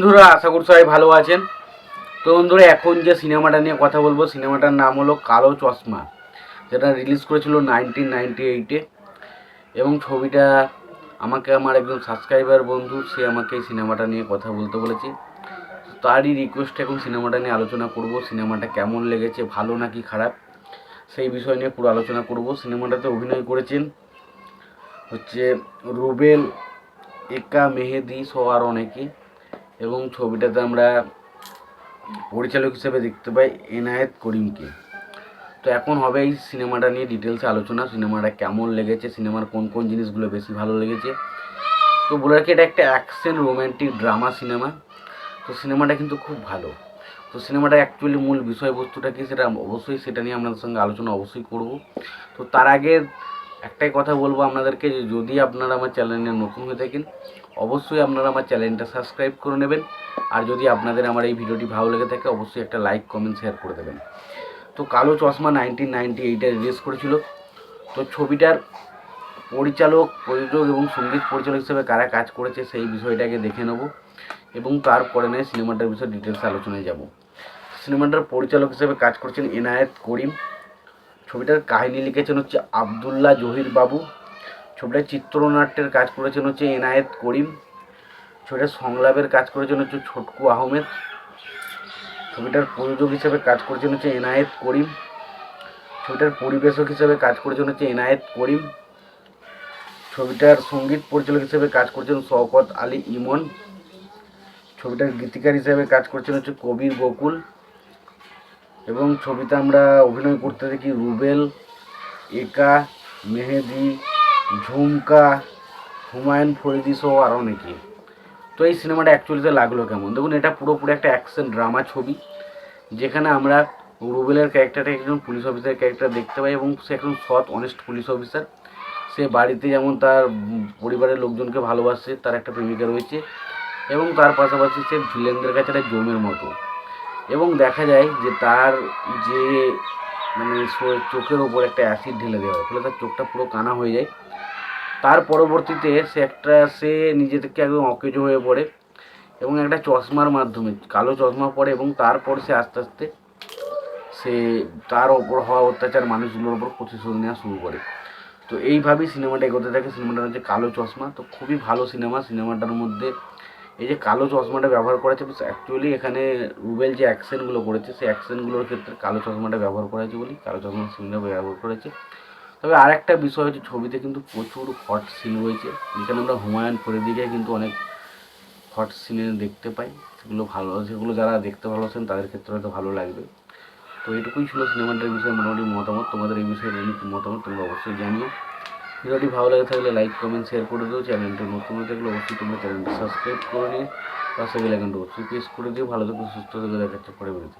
বন্ধুরা, আশা করি সবাই ভালো আছেন। তো বন্ধুরা, এখন যে সিনেমাটা নিয়ে কথা বলব, সিনেমাটার নাম হলো কালো চশমা, যেটা রিলিজ করেছিল নাইনটিন নাইনটি এইটে এবং ছবিটা আমাকে, আমার একজন সাবস্ক্রাইবার বন্ধু, সে আমাকে এই সিনেমাটা নিয়ে কথা বলতে বলেছে। তারই রিকোয়েস্ট এখন সিনেমাটা নিয়ে আলোচনা করব, সিনেমাটা কেমন লেগেছে, ভালো নাকি খারাপ, সেই বিষয় নিয়ে পুরো আলোচনা করব। সিনেমাটাতে অভিনয় করেছেন হচ্ছে রুবেল, একা মেহেদি সহ আর অনেকে। এবং ছবিটাতে আমরা পরিচালক হিসেবে দেখতে পাই এনায়েত করিমকে। তো এখন হবে এই সিনেমাটা নিয়ে ডিটেলসে আলোচনা, সিনেমাটা কেমন লেগেছে, সিনেমার কোন কোন জিনিসগুলো বেশি ভালো লেগেছে। তো বলে রাখি, এটা একটা অ্যাকশন রোম্যান্টিক ড্রামা সিনেমা। তো সিনেমাটা কিন্তু খুব ভালো। তো সিনেমাটা অ্যাকচুয়ালি মূল বিষয়বস্তুটা কি, সেটা অবশ্যই সেটা নিয়ে আপনাদের সঙ্গে আলোচনা অবশ্যই করব। তো তার আগে একটাই কথা বলব আপনাদেরকে যে যদি আপনারা আমার চ্যানেলে নতুন হয়ে থাকেন, অবশ্যই আপনারা আমার চ্যানেলটা সাবস্ক্রাইব করে নেবেন। আর যদি আপনাদের আমার এই ভিডিওটি ভালো লেগে থাকে, অবশ্যই একটা লাইক কমেন্ট শেয়ার করে দেবেন। তো কালো চশমা নাইনটিন নাইনটি এইটে রিলিজ করেছিল। তো ছবিটার পরিচালক, প্রযোজক এবং সংগীত পরিচালক হিসেবে কারা কাজ করেছে সেই বিষয়টাকে দেখে নেব। এবং তারপরে নয় সিনেমাটার বিষয়ে ডিটেলস আলোচনায় যাব। সিনেমাটার পরিচালক হিসেবে কাজ করছেন এনায়েত করিম। ছবিটার কাহিনী লিখেছেন হচ্ছে আবদুল্লাহ জহির বাবু। ছবিটার চিত্রনাট্যের কাজ করেছেন হচ্ছে এনায়েত করিম। ছবিটার সংলাপের কাজ করেছেন হচ্ছে ছোটকু আহমেদ। ছবিটার প্রযোজক হিসেবে কাজ করেছেন হচ্ছে এনায়েত করিম। ছবিটার পরিবেশক হিসেবে কাজ করেছেন হচ্ছে এনায়েত করিম। ছবিটার সংগীত পরিচালক হিসেবে কাজ করছেন শওকত আলী ইমন। ছবিটার গীতিকার হিসেবে কাজ করছেন হচ্ছে কবির বকুল। এবং ছবিতে আমরা অভিনয় করতে দেখি রুবেল, একা, মেহেদি, ঝুমকা, হুমায়ুন ফরিদি সহ আর অনেকে। তো এই সিনেমাটা অ্যাকচুয়ালিতে লাগল কেমন? দেখুন, এটা পুরোপুরি একটা অ্যাকশন ড্রামা ছবি, যেখানে আমরা রুবেলের ক্যারেক্টারটা একজন পুলিশ অফিসার ক্যারেক্টার দেখতে পাই এবং সে একজন সৎ অনেস্ট পুলিশ অফিসার সে বাড়িতে যেমন তার পরিবারের লোকজনকে ভালোবাসে, তার একটা প্রেমিকা রয়েছে এবং তার পাশাপাশি সে ভিলেনদের কাছে একটা জমের মতো। এবং দেখা যায় যে তার যে মানে চোখের ওপর একটা অ্যাসিড ঢেলে দেওয়া হয়, ফলে তার চোখটা পুরো কানা হয়ে যায়। তার পরবর্তীতে সে একটা, সে নিজে থেকে একদম অকেজ হয়ে পড়ে এবং একটা চশমার মাধ্যমে, কালো চশমা পরে এবং তারপর সে আস্তে আস্তে সে তার ওপর হওয়া অত্যাচার মানুষগুলোর ওপর প্রতিশোধ নেওয়া শুরু করে। তো এইভাবেই সিনেমাটা এগোতে থাকে। সিনেমাটার হচ্ছে কালো চশমা। তো খুবই ভালো সিনেমা। সিনেমাটার মধ্যে এই যে কালো চশমাটা ব্যবহার করেছে অ্যাকচুয়ালি এখানে রুবেল যে অ্যাকশনগুলো করেছে সেই অ্যাকশনগুলোর ক্ষেত্রে কালো চশমাটা ব্যবহার করা হয়েছে বলি। কালো চশমা সিনটা ব্যবহার করেছে। তবে আরেকটা বিষয় হচ্ছে, ছবিতে কিন্তু প্রচুর হট সিন রয়েছে। যেখানে আমরা হুমায়ুন ফরিদিকে কিন্তু অনেক হট সিনে দেখতে পাই। সেগুলো ভালো, সেগুলো যারা দেখতে ভালোবাসেন, তাদের ক্ষেত্রে হয়তো ভালো লাগবে। তো এটুকুই ছিল সিনেমাটার বিষয়ে। মোটামুটি মতামত, তোমাদের এই বিষয়ে মতামত, তোমরা অবশ্যই জানিও। ভিডিওটি ভালো লাগে থাকলে লাইক কমেন্ট শেয়ার করে দিও। চ্যানেলটা নতুন হয়ে থাকলে অবশ্যই তোমরা চ্যানেলটি সাবস্ক্রাইব করে নিয়ে পাশে বেল আইকনটা অবশ্যই প্রেস করে দিও। ভালো থেকো, সুস্থ থেকো দেখাচ্ছে পরে বেরোতে